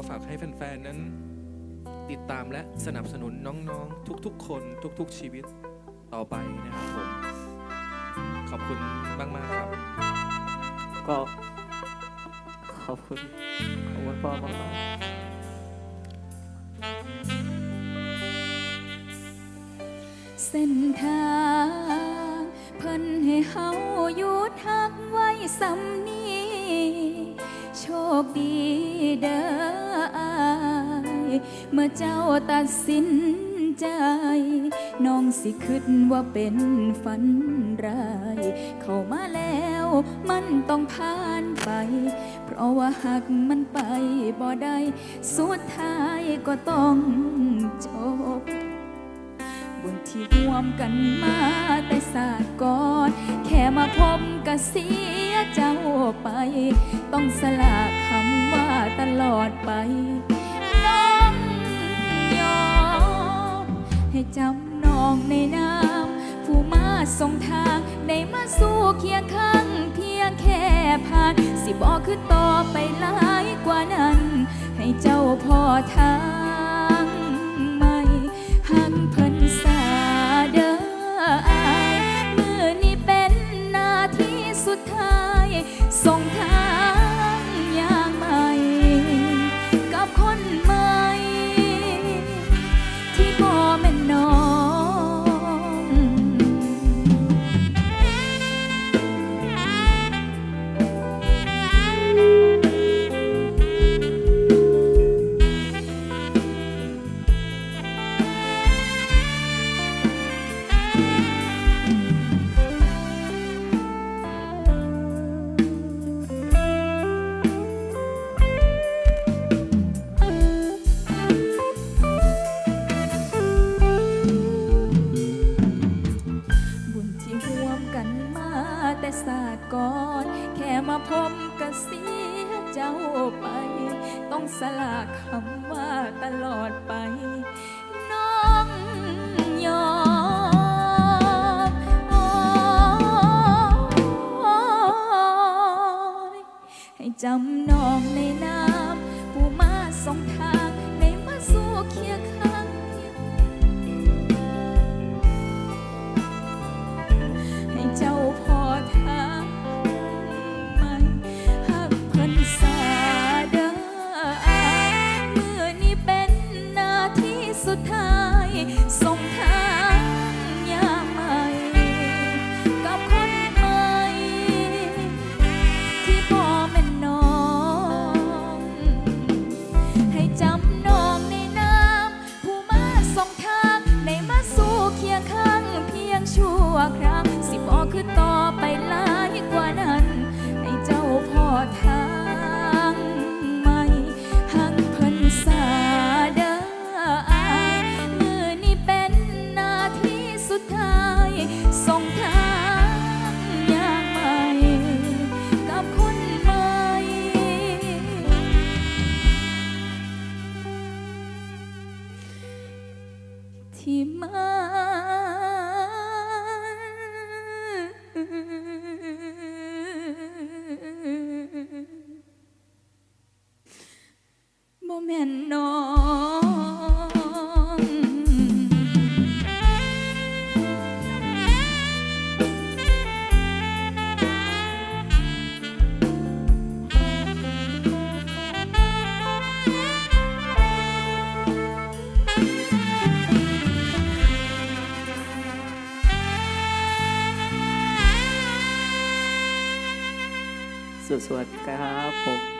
ก็ฝากให้แฟนๆนั้น ติดตามและสนับสนุนน้องๆ ทุกๆ คนทุกๆ ชีวิตต่อไปนะครับผม ขอบคุณมาก ๆ ครับ ก็ขอบคุณขอบคุณพ่อมากๆ เส้นทางเพิ่นให้เฮาหยุดทักไว้สำนี้ โชคดีเด้ออเมื่อเจ้าตัดสินใจ น้องสิคิดว่าเป็นฝันร้าย เข้ามาแล้วมันต้องผ่านไป เพราะว่าหักมันไปบ่ได้ สุดท้ายก็ต้องจบ บุญที่ร่วมกันมาแต่ศาสตร์ก่อน แค่มาพบก็เสียเจ้า ไป ต้องสละคำว่าตลอดไปน้องยอมให้จำน้องในน้ำผู้มาส่งทางได้มาสู้เคียงข้างเพียงแค่ผ่าน สิบอกคือต่อไปหลายกว่านั้น ให้เจ้าพอทาง กันมาแต่ศาสตร์ก่อน แค่มาพบก็เสียเจ้าไป ต้องสลากคำว่าตลอดไป น้องยอมให้จำน้อง สุดท้ายส่งทางย โมเมนน้องสวัสดๆครับผม